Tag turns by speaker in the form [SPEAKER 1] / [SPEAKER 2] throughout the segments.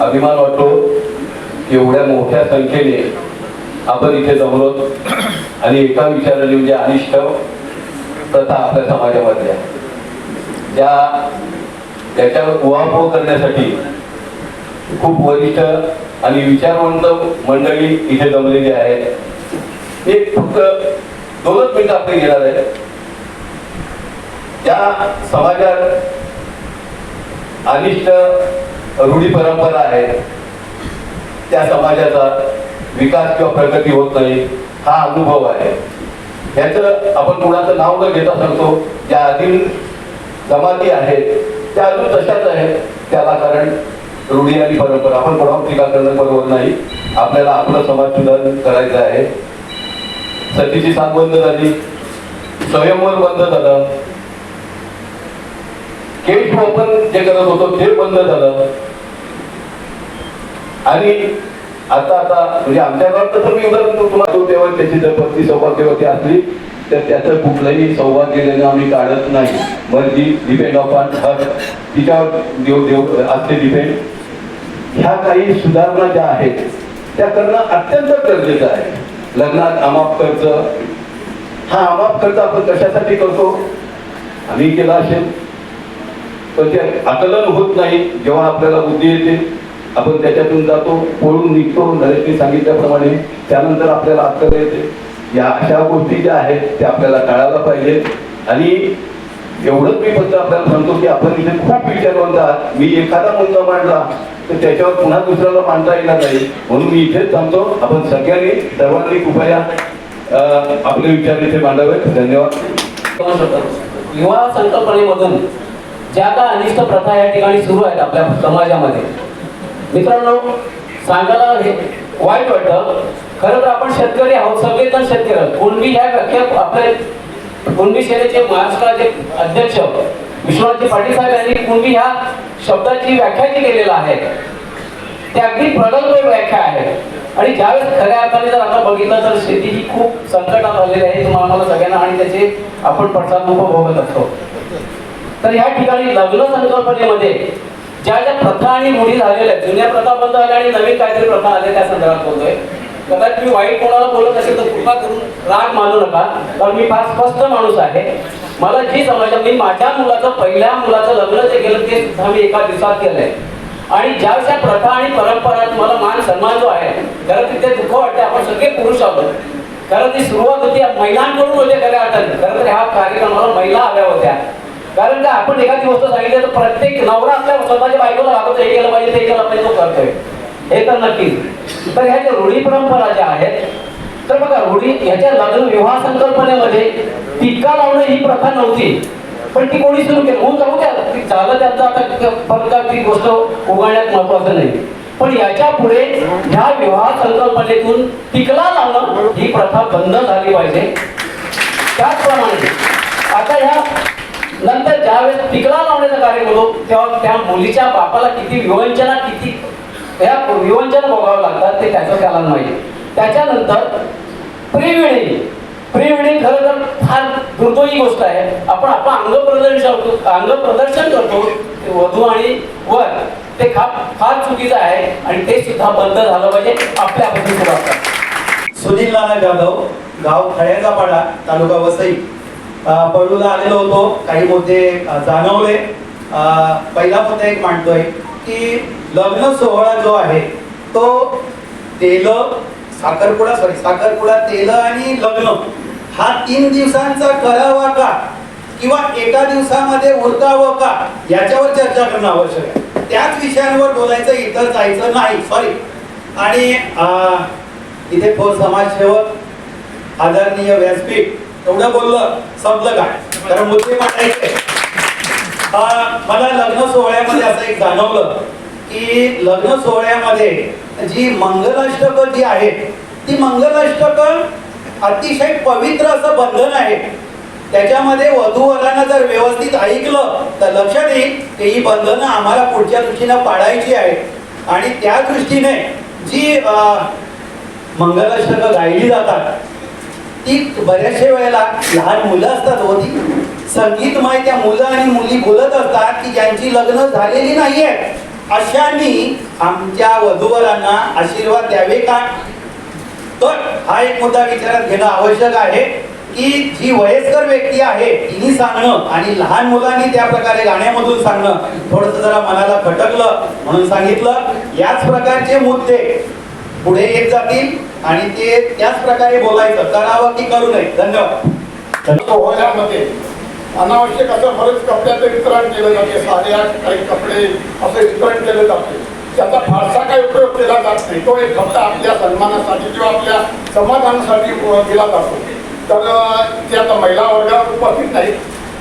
[SPEAKER 1] अभिमान वाटतो एवढ्या मोठ्या संख्येने आपण इथे जमलो आणि एका विचाराने म्हणजे अनिष्ट प्रथा आपल्या समाजामधल्या ज्या त्याच्यावर उहापोह करण्यासाठी खूप वरिष्ठ आणि विचारवंत मंडळी इथे जमलेली आहेत एक फक्त दोनच मिनिटं आपले घेणार आहे. त्या समाजात अनिष्ट रूढी परंपरा आहेत त्या समाजाचा विकास किंवा प्रगती होत नाही हा अनुभव आहे. ह्याचं आपण कुणाचं नाव न घेता सांगतो ज्या आधी जमाती आहेत त्या अजून तशाच आहेत. त्याला कारण रूढी आणि परंपरा आपण कोणावर टीका करणं बरोबर नाही. आपल्याला आपलं समाज सुधारण करायचं आहे. सतीची साथ बंद झाली स्वयंवर बंद झालं. केश ओपन जे करत होतो ते बंद झालं. आणि आता आता म्हणजे आमच्या गावात तसं मी उदाहरण तुम्हाला देऊ तेव्हा त्याची जर पत्नी सौभाग्यवती असली तर त्याचं कुठलंही सौभाग्य देणं आम्ही काढत नाही. मग ती डिपेंड ऑन हर तिच्यावर देव देव असते डिपेंड ह्या काही सुधारणा ज्या आहेत त्या करणं अत्यंत गरजेचं आहे. लग्नात अमाप खर्च. हा अमाप खर्च आपण कशासाठी करतो? आम्ही केला असेल. पण ते आकलन होत नाही. जेव्हा आपल्याला बुद्धी येते आपण त्याच्यातून जातो पळून निघतो नरेशने सांगितल्याप्रमाणे. त्यानंतर आपल्याला अक्कल येते. या अशा गोष्टी ज्या आहेत त्या आपल्याला टाळायला पाहिजे. आणि एवढंच मी फक्त आपल्याला सांगतो की आपण इथे खूप विचारवंत आहात. मी एखादा मुद्दा मांडला तर त्याच्यावर पुन्हा दुसऱ्याला मांडता येणार नाही. म्हणून मी इथेच सांगतो आपण सगळ्यांनी सर्वांनी कृपया आपले विचार इथे मांडावेत. धन्यवाद.
[SPEAKER 2] युवा संकल्पनेमधून ज्या काय अनिष्ट प्रथा या ठिकाणी सुरू आहेत आपल्या समाजामध्ये मित्रांनो सांगायला हे वाईट वाटतं. खरं तर आपण शेतकरी आहोत सगळेजण शेतकरी आहोत. कुणबी ह्या व्याख्या आपले कुणबी सेनेचे महाराष्ट्राचे अध्यक्ष विश्वनाथजी पाटील साहेब यांनी कुणबी ह्या शब्दाची व्याख्या जी केलेला आहे ते अगदी प्रगल्भ व्याख्या आहे. आणि ज्यावेळेस खऱ्या अर्थाने जर आता बघितलं तर शेती ही खूप संकटात आलेली आहे तुम्हाला आम्हाला सगळ्यांना आणि त्याचे आपण पडसाद उपभोगत असतो. तर या ठिकाणी लग्न संकल्पनेमध्ये ज्या ज्या प्रथा आणि मुली झालेल्या आहेत जुन्या प्रथा बंद झाल्या आणि नवीन काहीतरी प्रथा आल्या त्या संदर्भात बोलतोय. कदाचित मी वाईट कोणाला बोलत असेल तर कृपा करून राग मानू नका कारण मी फार स्पष्ट माणूस आहे. मला जी समजलं मी माझ्या मुलाचं पहिल्या मुलाचं लग्न जे केलं ते सुद्धा मी एका दिवसात केलंय. आणि ज्या ज्या प्रथा आणि परंपरा मला मान सन्मान जो आहे खरं तिथे दुःख वाटते आपण सगळे पुरुष आहोत. खरं ती सुरुवात होती महिलांकडून होते खऱ्या अर्थाने. खरं तर ह्या कार्यक्रमाला महिला आल्या होत्या. कारण का आपण एखादी गोष्ट सांगितली तर प्रत्येक नवरा आपल्या स्वतःच्या बायकोला लागतो हे केलं पाहिजे ते केलं पाहिजे तो करतोय. हे तर नक्कीच. तर ह्या ज्या रूढी परंपरा ज्या आहेत तर बघा रूढी ह्याच्या लग्न विवाह संकल्पनेमध्ये टीका लावणं ही प्रथा नव्हती. पण ती कोणी सुरू केली? होऊन जाऊ द्या. झालं त्यांचं आता फक्त ती गोष्ट उघडण्यात महत्वाचं नाही. पण याच्यापुढे ह्या विवाह संकल्पनेतून टिकला लावणं ही प्रथा बंद झाली पाहिजे. त्याचप्रमाणे आता ह्या नंतर ज्यावेळेस पिकला लावण्याचा कार्य होतो तेव्हा त्या मुलीच्या बापाला किती विवंचना किती या विवंचना भोगावं लागतात ते त्याचं त्याला माहिती त्याच्यानंतर प्री वेडिंग प्री वेडिंग खरं तर फार दुर्दैवी गोष्ट आहे. आपण आपलं अंग प्रदर्शन अंग प्रदर्शन करतो ते वधू आणि वर. ते खा फार चुकीचं आहे आणि ते सुद्धा बंद झालं पाहिजे आपल्या
[SPEAKER 3] सुनील नाना जाधव गाव खळ्याचा पाडा तालुका वसई. पळूला आलेलो होतो. काही मुद्दे जाणवले. पहिला मुद्दा एक मांडतोय की लग्न सोहळा जो आहे तो तेल साखरपुडा सॉरी साखरपुडा तेल आणि लग्न हा तीन दिवसांचा करावा का? किंवा एका दिवसामध्ये उरकावं का? याच्यावर चर्चा करणं आवश्यक आहे. त्याच विषयांवर बोलायचं इतर जायचं नाही. सॉरी आणि इथे समाजसेवक आदरणीय व्यासपीठ एवढं बोललं संपलं काय? कारण मुद्दे मांडायचे. मला लग्न सोहळ्यामध्ये असं एक जाणवलं की लग्न सोहळ्यामध्ये जी मंगलाष्टक जी आहेत ती मंगलाष्टक अतिशय पवित्र असं बंधन आहे. त्याच्यामध्ये वधूवरांना जर व्यवस्थित ऐकलं तर लक्षात येईल की ही बंधनं आम्हाला पुढच्या दृष्टीनं पाळायची आहेत. आणि त्या दृष्टीने जी अं, मंगलाष्टक गायली जातात ती बऱ्याचशा वेळेला लहान मुलं असतात होती संगीतमय त्या मुलं आणि मुली बोलत असतात की ज्यांची लग्न झालेली नाहीये अशांनी आमच्या वधूवरांना आशीर्वाद द्यावे का? तर हा एक मुद्दा विचारात घेणं आवश्यक आहे की जी वयस्कर व्यक्ती आहे तिने सांगणं आणि लहान मुलांनी त्या प्रकारे गाण्यामधून सांगणं थोडस जरा मनाला खटकलं म्हणून सांगितलं. याच प्रकारचे मुद्दे पुढे येत जातील. आणि ते त्याच प्रकारे बोलायचं करावं की करू नये. धन्यवाद.
[SPEAKER 4] पोहण्यामध्ये हो, अनावश्यक असं बरेच कपड्याचं वितरण केलं जाते साड्या काही कपडे असं वितरण केले जाते. त्याचा फारसा काही उपयोग केला जात नाही. तो एक फक्त आपल्या सन्मानासाठी किंवा आपल्या समाधानासाठी केला जातो. तर ते आता महिला वर्गावर उपस्थित नाही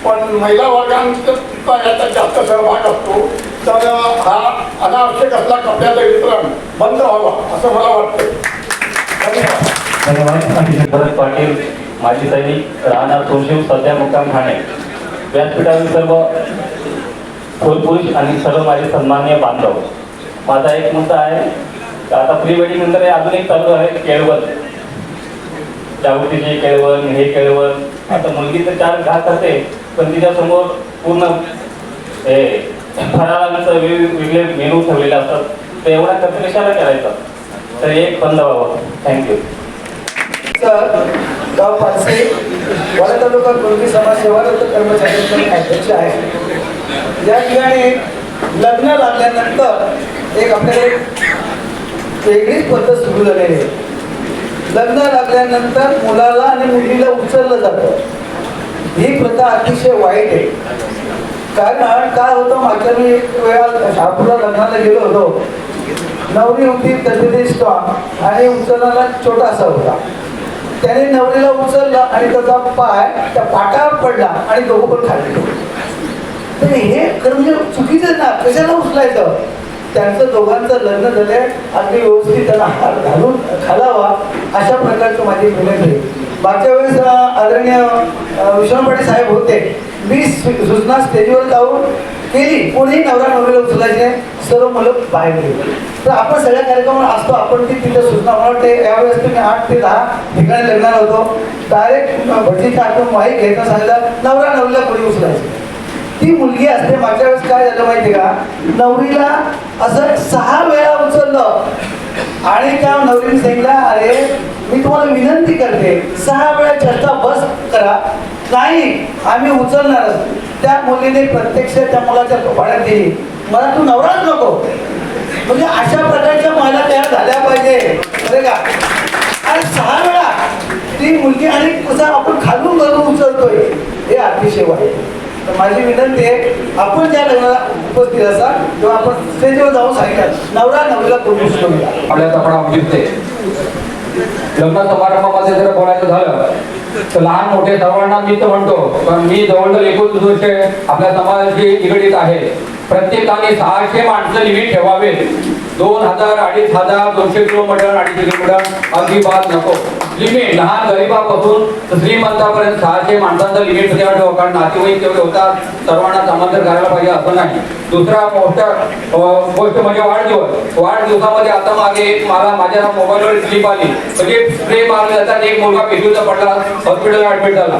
[SPEAKER 4] पण महिला वर्गांचा याचा जास्त सहभाग असतो. तर हा अनावश्यक असला कपड्याचं वितरण बंद व्हावं असं मला वाटतं धन्यवाद.
[SPEAKER 5] भरत पाटील माजी सैनिक राहणार तुळशीव सध्या मुक्काम ठाणे. व्यासपीठावरील सर्व पुरुष आणि सर्व माझे सन्मान्य बांधव. माझा एक मुद्दा आहे आता प्री वेडिंग नंतर हे अजून एक चालू आहे केळवण. जागृतीचे केळवण हे केळवण. आता मुलगी तर चार घात करते पण तिच्यासमोर पूर्ण हे फराळांचं वेगवेगळे मेनू ठेवलेले असतात. तर एवढा खर्च कशाला करायचा? तर एक बंद व्हावं. थँक्यू
[SPEAKER 6] तर गाव पाचसे वाडा तालुका कुणबी समाज सेवा कर्मचारी अध्यक्ष आहे? या ठिकाणी लग्न लागल्यानंतर एक आपल्याला एक वेगळीच पद्धत सुरू झालेली आहे. लग्न लागल्यानंतर मुलाला आणि मुलीला उचललं जातं. ही प्रथा अतिशय वाईट आहे. कारण काय होतं मागच्या मी एक वेळा शहापूरला लग्नाला गेलो होतो. नवरी होती तब्येती स्ट्रॉंग आणि उचलणारा छोटासा होता. त्याने नवरीला उचललं आणि त्याचा पाय त्या पाटावर पडला आणि दोघं पण खाली तर हे खरं म्हणजे चुकीचं ना कशाला उचलायचं? त्यांचं दोघांचं लग्न झालंय अगदी व्यवस्थित त्यांना हात घालून घालावा अशा प्रकारचं माझी विनंती आहे मागच्या वेळेस आदरणीय विष्णू पाटील साहेब होते. मी सु- सूचना स्टेजवर जाऊन केली कोणी नवरा नवरीला उचलायचे सर्व मुलं बाहेर गेले. तर आपण सगळ्या कार्यक्रमावर असतो आपण ती तिथे सूचना मला वाटते यावेळेस तुम्ही आठ ते दहा ठिकाणी लग्नात होतो. डायरेक्ट भटजीचा कार्यक्रम माहीत घ्यायचं सांगितलं नवरा नवरीला कोणी उचलायचं ती मुलगी असते मागच्या वेळेस काय झालं माहिती का? नवरीला असं सहा वेळा उचललं. आणि त्या नवरीने सांगितलं अरे मी तुम्हाला विनंती करते सहा वेळा चर्चा बस करा. नाही आम्ही उचलणारच त्या मुलीने प्रत्यक्ष त्या मुलाच्या कपाड्यात दिली मला तू नवराच नको. म्हणजे अशा प्रकारच्या महिला तयार झाल्या पाहिजे. अरे का? आणि सहा वेळा ती मुलगी आणि तुझा आपण खालून घालून उचलतोय. हे अतिशय वाईट. तर माझी विनंती आहे आपण ज्या लग्नाला उपस्थित असाल तेव्हा आपण स्टेजवर जाऊन सांगितलं नवरा नवरीला कोणी उचलून घ्या
[SPEAKER 7] आपल्यात आपण लग्न समारंभामध्ये जर बोलायचं झालं तर लहान मोठे सर्वांना मी तर म्हणतो पण मी जवळजवळ एकूण वर्ष आपल्या समाजाशी निगडीत आहे. प्रत्येकाने सहाशे माणसं लिमिट ठेवावे दोन हजार अडीच हजार दोनशे किलोमीटर अडीचशे किलोमीटर अजिबात नको. लिमिट लहान गरिबापासून श्रीमंतापर्यंत सहाशे माणसांचं लिमिट ठेवा कारण नातेवाईक तेवढे होतात. सर्वांना समांतर करायला पाहिजे असं नाही. दुसरा मोठ्या गोष्ट म्हणजे वाढदिवस. वाढदिवसामध्ये आता मागे एक मला माझ्या मोबाईलवर स्लिप आली. म्हणजे स्प्रे मारले जातात एक मुलगा पेशूचा पडला हॉस्पिटलला ऍडमिट झाला.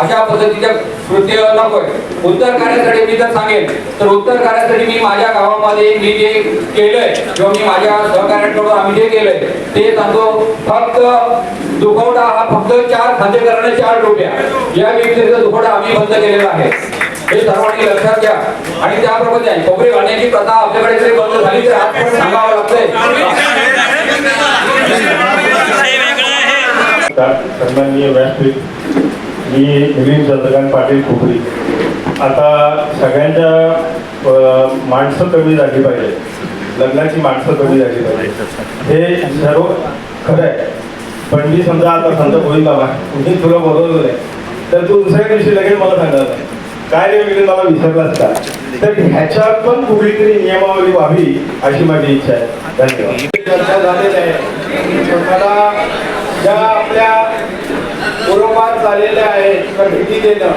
[SPEAKER 7] अशा पद्धतीच्या कृत्य नकोय. उत्तर कार्यासाठी मी जर सांगेन. तर उत्तर कार्यासाठी मी माझ्या गावामध्ये मी जे केलंय किंवा मी माझ्या सहकार्यांकडून आम्ही जे केलंय ते सांगतो. फक्त दुखवडा हा फक्त चार खाते करणे चार डोक्या या व्यतिरिक्त दुखवडा आम्ही बंद केलेला आहे. हे सर्वांनी लक्षात घ्या. आणि त्याप्रमाणे आहे कोपरी घालण्याची प्रथा आपल्याकडे जरी बंद झाली तर आज पण सांगावं लागतंय.
[SPEAKER 8] सन्माननीय व्यासपीठ मी नितीन चंद्रकांत पाटील खोपरी आता सगळ्यांच्या माणसं कमी झाली पाहिजे लग्नाची माणसं कमी झाली पाहिजे हे सर्व खरं आहे. पण मी समजा आता समजा होईल बाबा. मी तुला बोलवलं नाही तर तू दुसऱ्या दिवशी लगेच मला सांगणार. काय रे मी मला विसरलाच का तर ह्याच्यात पण कुठलीतरी नियमावली व्हावी अशी माझी इच्छा आहे. धन्यवाद.
[SPEAKER 4] चर्चा आहे. मला ज्या आपल्या पूर्वपार झालेल्या आहेत किंवा भेटी देणं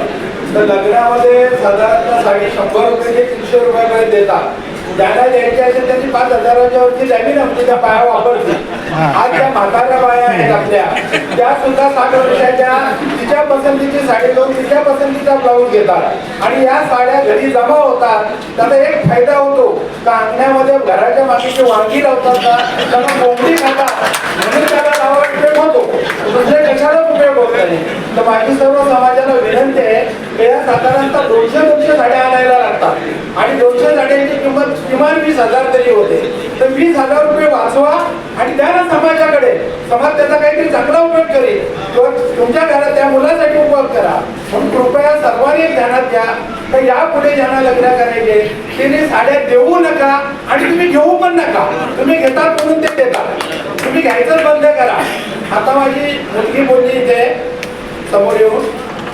[SPEAKER 4] तर लग्नामध्ये साधारणतः साडे शंभर रुपये ते तीनशे रुपयापर्यंत देतात. ज्यांना द्यायचे असेल त्याची पाच हजाराच्या वरती जमीन आमची म्हणजे त्या पाया वापरते आज त्या म्हाताऱ्या बाया आहेत आपल्या त्या सुद्धा साठ वर्षाच्या तिच्या पसंतीची साडी लावून तिच्या पसंतीचा ब्लाऊज घेतात. आणि या साड्या घरी जमा होतात त्याचा एक फायदा होतो का अंगण्यामध्ये घराच्या मागेची वांगी लावतात का? त्याला कोंबडी खातात. म्हणून त्याला नावा उपयोग होतो. दुसरे कशालाच उपयोग होत नाही? तर माझी सर्व समाजाला विनंती आहे की या साधारणतः दोनशे दोनशे साड्या आणायला लागतात. आणि दोनशे साड्यांची किंमत किमान वीस हजार तरी होते. तर वीस हजार रुपये वाचवा आणि द्या ना समाजाकडे. समाज त्याचा काहीतरी चांगला उपयोग करेल. किंवा तुमच्या घरात त्या मुलासाठी उपयोग करा. म्हणून कृपया सर्वांनी ध्यानात घ्या. तर यापुढे ज्यांना लग्न करायचे तिने साड्या देऊ नका आणि तुम्ही घेऊ पण नका. तुम्ही घेतात म्हणून ते देतात. तुम्ही घ्यायचं बंद करा. आता माझी मुलगी बोलली इथे समोर येऊन.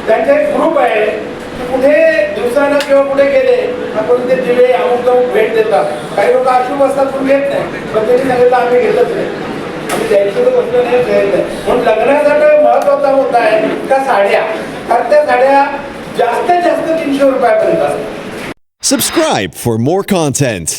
[SPEAKER 4] त्यांचा एक ग्रुप आहे. कुठे दिवसानं किंवा कुठे गेले आपण ते दिवे अमुक अमुक भेट देतात. काही लोक अशुभ असतात पण घेत नाही. पण त्यांनी सांगितलं आम्ही घेतच नाही. आम्ही द्यायचं तर बसलो नाही घ्यायचं नाही. म्हणून लग्नासाठी महत्त्वाचा मुद्दा आहे का साड्या. कारण त्या साड्या जास्तीत जास्त तीनशे रुपयापर्यंत असतात.
[SPEAKER 9] Subscribe for more content.